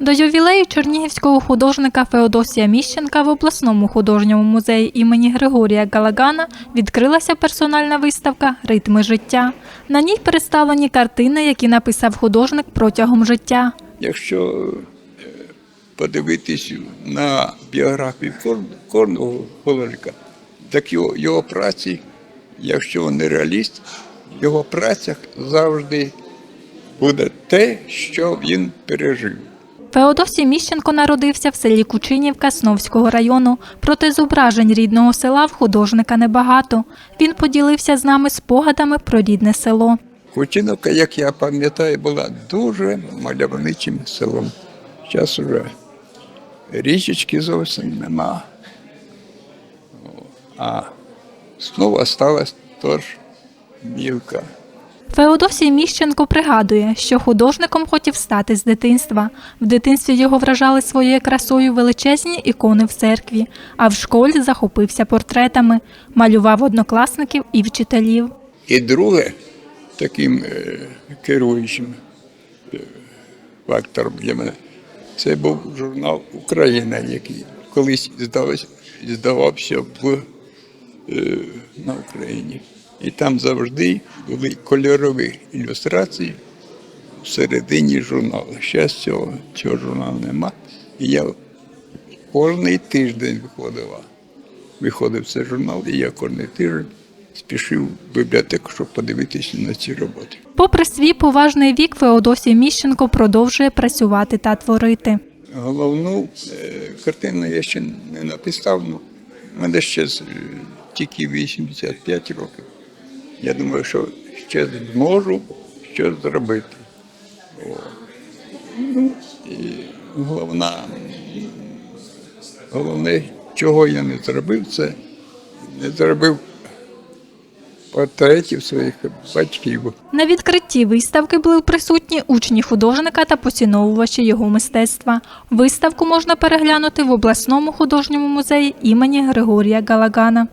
До ювілею чернігівського художника Феодосія Міщенка в обласному художньому музеї імені Григорія Галагана відкрилася персональна виставка Ритми життя. На ній представлені картини, які написав художник протягом життя. Якщо е, подивитись на біографію кожного художника, так його, його праці, якщо він реаліст, в його працях завжди буде те, що він пережив. Феодосій Міщенко народився в селі Кучинівка Сновського району. Проте зображень рідного села в художника небагато. Він поділився з нами спогадами про рідне село. Кучиновка, як я пам'ятаю, була дуже мальовничим селом. Зараз уже річечки зовсім нема. А знову осталась тож мілка. Феодосій Міщенко пригадує, що художником хотів стати з дитинства. В дитинстві його вражали своєю красою величезні ікони в церкві, а в школі захопився портретами, малював однокласників і вчителів. І друге, таким е, керуючим е, фактором для мене, це був журнал Україна, який колись здавався, здавався в, е, на Україні. І там завжди були кольорові ілюстрації всередині журналу. Зараз цього, цього журналу нема. І я кожний тиждень виходила. Виходив цей журнал, і я кожний тиждень спішив в бібліотеку, щоб подивитися на ці роботи. Попри свій поважний вік, Феодосій Міщенко продовжує працювати та творити. Головну е, картину я ще не написав. Ну, в мене ще тільки 85 років. Я думаю, що ще зможу щось зробити. Ну, і головна, головне, чого я не зробив, це не зробив портретів своїх батьків. На відкритті виставки були присутні учні художника та поціновувачі його мистецтва. Виставку можна переглянути в обласному художньому музеї імені Григорія Галагана.